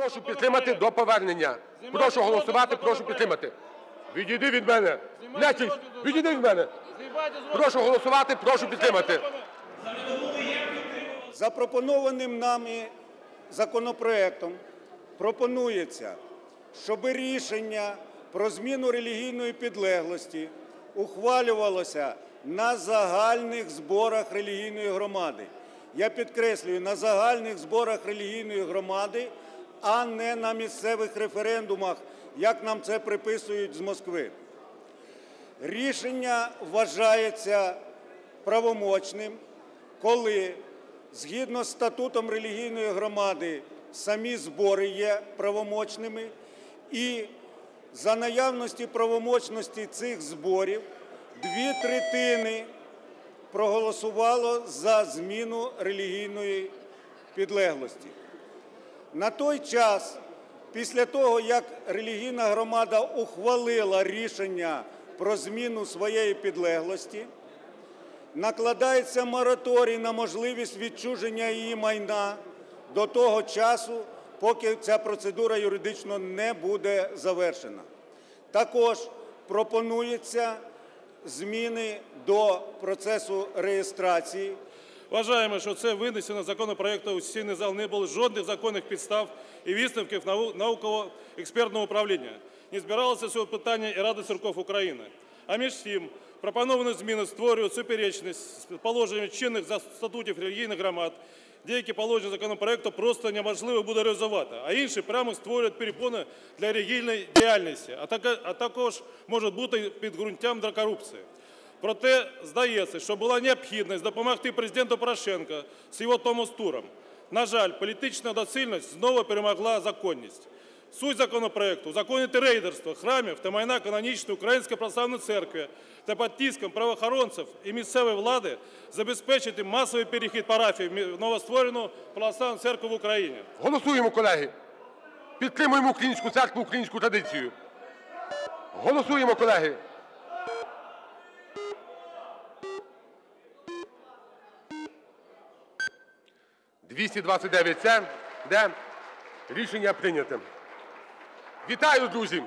Прошу підтримати до повернення. Прошу голосувати, прошу підтримати. Відійди від мене. Нечість, відійди від мене. Прошу голосувати, прошу підтримати. Запропонованим нами законопроектом пропонується, щоб рішення про зміну релігійної підлеглості ухвалювалося на загальних зборах релігійної громади. Я підкреслюю, на загальних зборах релігійної громади, а не на місцевих референдумах, як нам це приписують з Москви. Рішення вважається правомочним, коли згідно з статутом релігійної громади самі збори є правомочними, і за наявності правомочності цих зборів дві третини проголосувало за зміну релігійної підлеглості. На той час, після того, як релігійна громада ухвалила рішення про зміну своєї підлеглості, накладається мораторій на можливість відчуження її майна до того часу, поки ця процедура юридично не буде завершена. Також пропонується зміни до процесу реєстрації Вважаємо, що це винесено законопроекту у сесійний зал не було жодних законних підстав і висновків науково-експертного управління. Не збиралося цього питання і Рада церков України. А між тим, пропоновані зміни створюють суперечність з положеннями чинних статутів релігійних громад. Деякі положення законопроекту просто неможливо буде реалізувати, а інші прямо створюють перепони для релігійної діяльності, а також можуть бути підґрунтям для корупції. Проте здається, що була необхідність допомогти президенту Порошенка з його Томос-туром. На жаль, політична доцільність знову перемогла законність. Суть законопроекту – узаконити рейдерство храмів та майна канонічної Української православної церкви та під тиском правоохоронців і місцевої влади забезпечити масовий перехід парафій в новостворену православну церкву в Україні. Голосуємо, колеги. Підтримуємо українську церкву, українську традицію. Голосуємо, колеги. «229 – це де рішення прийнято. Вітаю, друзі!